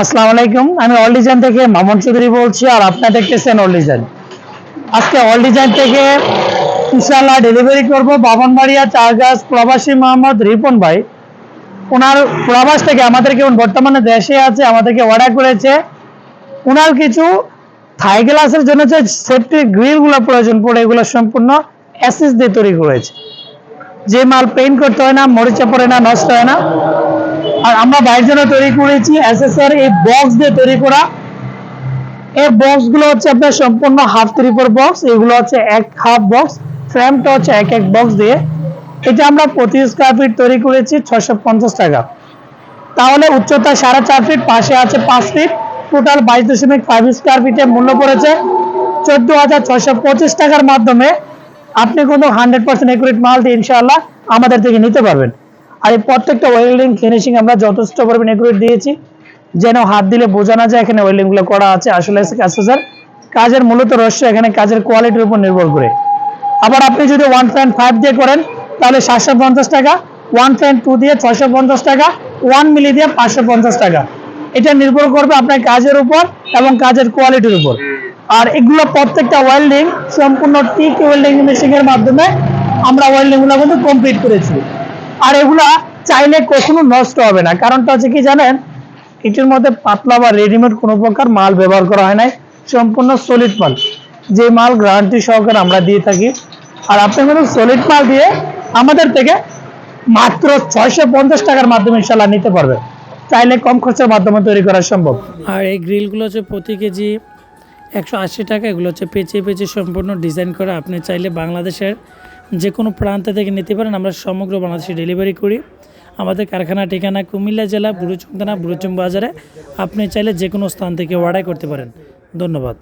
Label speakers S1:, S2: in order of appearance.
S1: আসসালামু আলাইকুম। আমি অল ডিজাইন থেকে মামুন চৌধুরী বলছি আর আপনারা দেখতেছেন অল ডিজাইন আজকে অল ডিজাইন থেকে ইনশাআল্লাহ ডেলিভারি করব বাবনবাড়িয়া চারগাছ, প্রবাসী মোহাম্মদ রিপন ভাই। ওনার প্রবাস থেকে আমাদেরকে বর্তমানে দেশে আছে, আমাদেরকে অর্ডার করেছে। ওনার কিছু থাই গ্লাসের জন্য যে সেফটি গ্রিলগুলো প্রয়োজন পড়ে, এগুলো সম্পূর্ণ অ্যাসিস দিয়ে তৈরি করেছে। যে মাল পেইন্ট করতে হয় না, মরিচা পড়ে না, নষ্ট হয় না। আর আমরা বাইরের জন্য তৈরি করেছি এসএসআর এই বক্স দিয়ে তৈরি করা। এই বক্সগুলো হচ্ছে আপনার সম্পূর্ণ হাফ ত্রিপর বক্স এগুলো হচ্ছে এক হাফ বক্স ফ্রেমটা হচ্ছে এক এক বক্স দিয়ে। এটা আমরা প্রতি স্কোয়ার ফিট তৈরি করেছি ছয়শো পঞ্চাশ টাকা। তাহলে উচ্চতা সাড়ে চার ফিট পাশে আছে পাঁচ ফিট টোটাল বাইশ দশমিক ফাইভ স্কোয়ার ফিটের মূল্য পড়েছে চোদ্দ হাজার ছয়শো পঁচিশ টাকার মাধ্যমে। আপনি কোনো হান্ড্রেড পার্সেন্ট একুরেট মাল দিয়ে ইনশাআল্লাহ আমাদের থেকে নিতে পারবেন। আর এই প্রত্যেকটা ওয়েল্ডিং ফিনিশিং আমরা যথেষ্ট পরিমাণ একুরেট দিয়েছি। যেন হাত দিলে বোঝা না যায় এখানে ওয়েল্ডিংগুলো করা আছে। আসলে স্যার কাজের মূলত রহস্য এখানে কাজের কোয়ালিটির উপর নির্ভর করে। আবার আপনি যদি ওয়ান পয়েন্ট ফাইভ দিয়ে করেন, তাহলে সাতশো পঞ্চাশ টাকা ওয়ান পয়েন্ট টু দিয়ে ছয়শো পঞ্চাশ টাকা ওয়ান মিলি দিয়ে পাঁচশো পঞ্চাশ টাকা। এটা নির্ভর করবে আপনার কাজের উপর এবং কাজের কোয়ালিটির উপর। আর এগুলো প্রত্যেকটা ওয়েল্ডিং সম্পূর্ণ টিক ওয়েল্ডিং মেশিং এর মাধ্যমে আমরা ওয়েল্ডিংগুলো কিন্তু কমপ্লিট করেছি। আর এগুলা চাইলে কখনো নষ্ট হবে না। কারণটা হচ্ছে কি জানেন? এটির মধ্যে পাতলা বা রেডিমেড কোনো প্রকার মাল ব্যবহার করা হয় নাই। সম্পূর্ণ সলিড মাল। যে মাল গ্যারান্টি সহকারে আমরা দিয়ে থাকি। আর আপনি কিন্তু সলিড মাল দিয়ে আমাদের থেকে মাত্র ছয়শো পঞ্চাশ টাকার মাধ্যমে ইনশাল্লাহ নিতে পারবে চাইলে কম খরচের মাধ্যমে তৈরি করা সম্ভব।
S2: আর এই গ্রিলগুলো হচ্ছে প্রতি কেজি একশো আশি টাকা। এগুলো হচ্ছে পেঁচিয়ে পেঁচিয়ে সম্পূর্ণ ডিজাইন করা। আপনি চাইলে বাংলাদেশের যে কোনো প্রান্ত থেকে নিতে পারেন। আমরা সমগ্র বাংলাদেশে ডেলিভারি করি। আমাদের কারখানা, ঠিকানা কুমিল্লা জেলা বুড়ুচুং থানা বুড়ুচুং বাজারে। আপনি চাইলে যে কোনো স্থান থেকে অর্ডার করতে পারেন। ধন্যবাদ।